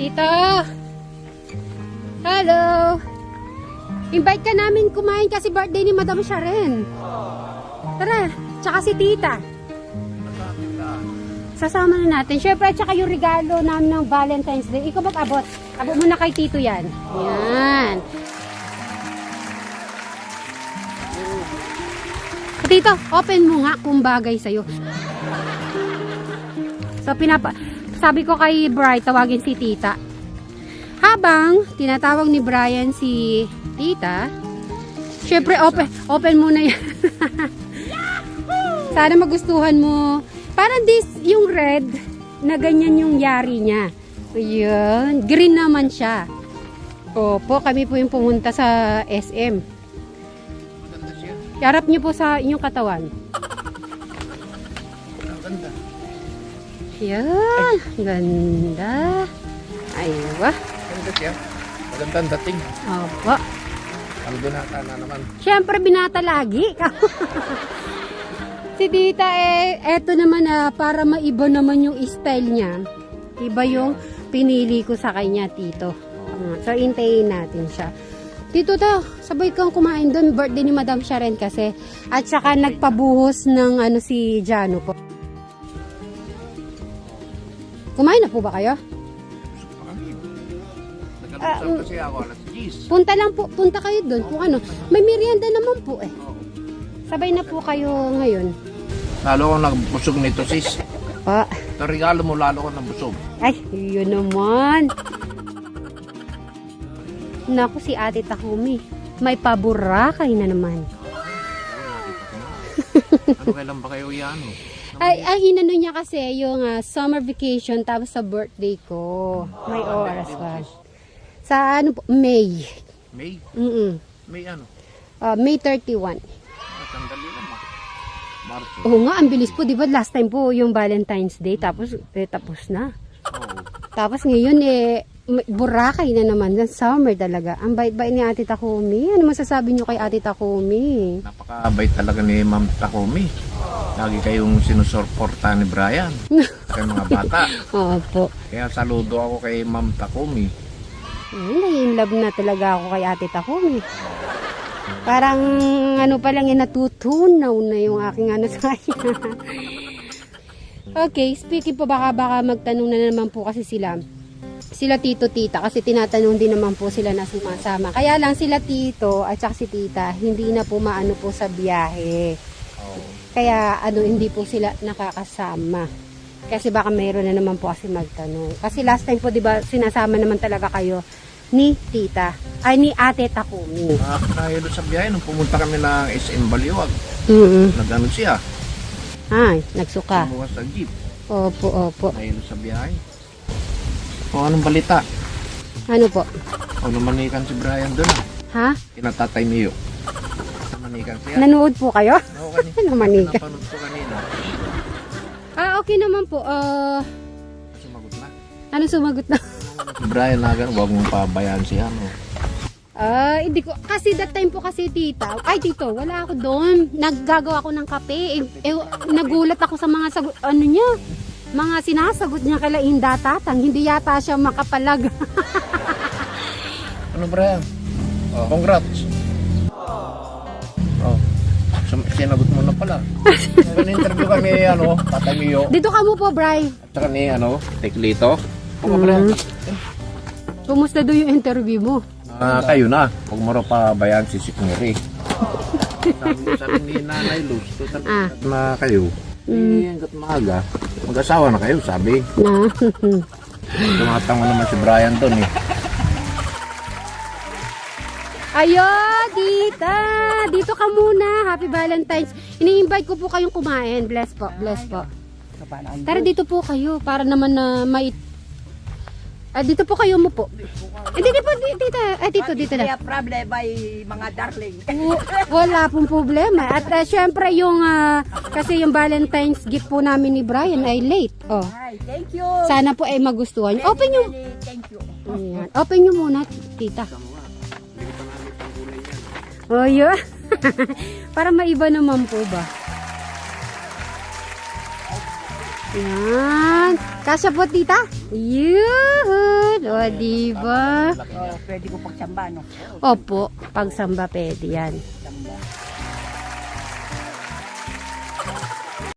Tito! Hello! Invite ka namin kumain kasi birthday ni Madam Sharon. Tara, tsaka si Tita. Sasama na natin. Siyempre, tsaka yung regalo namin ng Valentine's Day. Ikaw mag-abot. Abot mo na kay Tito yan. Yan. Tito, open mo nga kung bagay sa'yo. So, pinapa... Sabi ko kay Bright, tawagin si Tita. Habang tinatawag ni Brian si Tita, syempre open, open muna yan. Sana magustuhan mo. Parang this, yung red, na ganyan yung yari niya. Ayun. Green naman siya. Opo, kami po yung pumunta sa SM. Yarap niyo po sa inyong katawan. Maganda. Yan. Ganda. Aywa. Maganda siya. Maganda ang dating. Opo. Ang binata na naman. Siyempre, binata lagi. si Tita, eh, eto naman ah, para maiba naman yung style niya. Iba yung pinili ko sa kanya, Tito. Ah, So, intayin natin siya. Tito daw, sabay kang kumain doon. Birthday ni Madam Sharon kasi. At saka nagpabuhos ng ano si Jano po. Kumain na po ba kayo? Nag-almusal kasi ako alas 10. Punta lang po, punta kayo doon kung ano. May merienda naman po eh. Sabay na po kayo ngayon. Lalo akong nagbusog nito sis. Pa. Ito regalo mo lalo akong nabusog. Ay, yun naman. Naku, si Ate Takumi. May paburakay na naman. Ano kailan ba kayo yan? Ay, ay inano niya kasi yung ah, summer vacation tapos sa birthday ko. May oras pa. Sa ano po, May. May? Mm May ano? Ah, May 31. Ah, Sandali lang ah. Marso. Oo nga, ang bilis po, di ba? Last time po yung Valentine's Day, tapos, eh, tapos na. Oo. Tapos ngayon, eh, Boracay na naman. Summer talaga. Ang bait-bait ni Ate Takumi. Ano masasabi niyo kay Ate Takumi? Napakabait talaga ni Ma'am Takumi. Lagi kayong sinusuporta ni Brian. Sa mga bata. Opo. Kaya saludo ako kay Ma'am Takumi. Ay, in love na talaga ako kay Ate Takumi. Parang ano pa lang, eh, natutunaw na yung aking ano sa okay, speaking po, baka baka magtanong na naman po kasi sila. Sila tito tita kasi tinatanong din naman po sila na sumasama. Kaya lang sila tito at saka si tita hindi na po maano po sa biyahe. Kaya ano hindi po sila nakakasama. Kasi baka mayroon na naman po kasi magtanong. Kasi last time po 'di ba sinasama naman talaga kayo ni tita ay ni ate Takumi. Nakakahilo sa biyahe nung pumunta kami ng SM Baliwag. Mm Nagano siya. Ay, nagsuka. Kumuha sa jeep. Opo, opo. Nakahilo sa biyahe. O anong balita? Ano po? O namanikan si Brian doon. Ha? Kinatatay niyo. Namanikan siya. Nanood po kayo? Oo, kanina. Namanikan. Napanood ko kanina. Ah, okay naman po. Ah, Sumagot na. ano sumagot na? Brian na gano'n, huwag mong pabayaan si ano. Ah, hindi ko kasi that time po kasi tita. Ay tito, wala ako doon. Naggagawa ako ng kape. Eh, eh, nagulat ako sa mga sagot ano niya. Mga sinasagot niya kala Inda Tatang. Hindi yata siya makapalag. Ano Brian? Oh. Congrats. Sinagot mo na pala. Nag-interview kami, ano, Tatay Mio. Dito ka mo po, Bray. At saka ni, ano, Teklito. Oo, Brian. Kumusta do yung interview mo? Ah, kayo na. Huwag mo raw pabayaan si Sikmiri. sabi, sabi ni Nanay Luz, total Ah. na kayo. Eh, hanggat maaga, mag-asawa na kayo, sabi. Na. Tumatang naman si Brian doon eh. Ayo, dita. Dito ka muna. Happy Valentine's. Ini-invite ko po kayong kumain. Bless po, bless po. Tara dito po kayo para naman na may Ah, dito po kayo mo po. Eh, dito po, di- dito. Eh, dito, dito na. Kaya problem ay mga darling. Wala pong problema. At uh, syempre yung, ah, kasi yung Valentine's gift po namin ni Brian ay late. Oh. Ay, thank you. Sana po ay magustuhan nyo. Open nyo. Really, Thank you. Ayan. Open nyo muna, tita. Oh, yun. Para maiba naman po ba? Yan. Kasya po, tita. Yun. O, di ba? Oh, pwede ko pagsamba, no? Opo, pagsamba pwede yan.